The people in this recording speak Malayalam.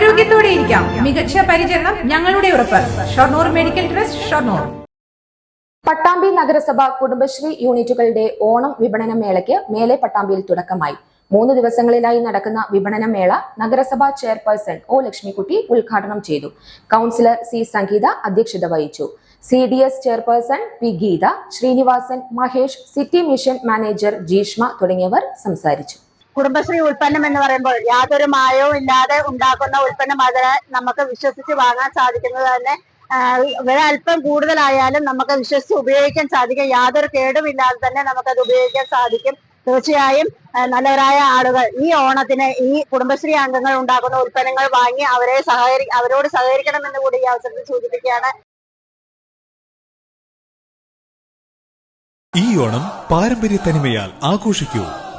ആരോഗ്യത്തോടെ ഇരിക്കാം. മികച്ച പരിചരണം ഞങ്ങളുടെ ഉറപ്പ്. Shoranur medical trust Shoranur. Pattambi നഗരസഭ കുടുംബശ്രീ യൂണിറ്റുകളുടെ ഓണം വിപണന മേളയ്ക്ക് മേലെ പട്ടാമ്പിയിൽ തുടക്കമായി. മൂന്ന് ദിവസങ്ങളിലായി നടക്കുന്ന വിപണന മേള നഗരസഭാ ചെയർപേഴ്സൺ ഒ. ലക്ഷ്മിക്കുട്ടി ഉദ്ഘാടനം ചെയ്തു. Councillor C. സംഗീത അധ്യക്ഷത വഹിച്ചു. C. D. S. Chairperson P. Geetha Srinivasan Mahesh city mission manager Jeeshma തുടങ്ങിയവർ സംസാരിച്ചു. കുടുംബശ്രീ ഉൽപ്പന്നം എന്ന് പറയുമ്പോൾ യാതൊരു മായവും ഇല്ലാതെ ഉണ്ടാക്കുന്ന ഉൽപ്പന്നം അതിനെ നമുക്ക് വിശ്വസിച്ച് വാങ്ങാൻ സാധിക്കുന്നത് തന്നെ വില അല്പം കൂടുതലായാലും നമുക്ക് വിശ്വസിച്ച് ഉപയോഗിക്കാൻ സാധിക്കും. യാതൊരു കേടുമില്ലാതെ തന്നെ നമുക്കത് ഉപയോഗിക്കാൻ സാധിക്കും. തീർച്ചയായും നല്ലവരായ ആളുകൾ ഈ ഓണത്തിന് ഈ കുടുംബശ്രീ അംഗങ്ങൾ ഉണ്ടാക്കുന്ന ഉൽപ്പന്നങ്ങൾ വാങ്ങി അവരെ സഹകരി അവരോട് സഹകരിക്കണമെന്ന് കൂടി ഈ അവസരത്തിൽ സൂചിപ്പിക്കുകയാണ്. ഈ ഓണം പാരമ്പര്യ തനിമയാൽ ആഘോഷിക്കൂ.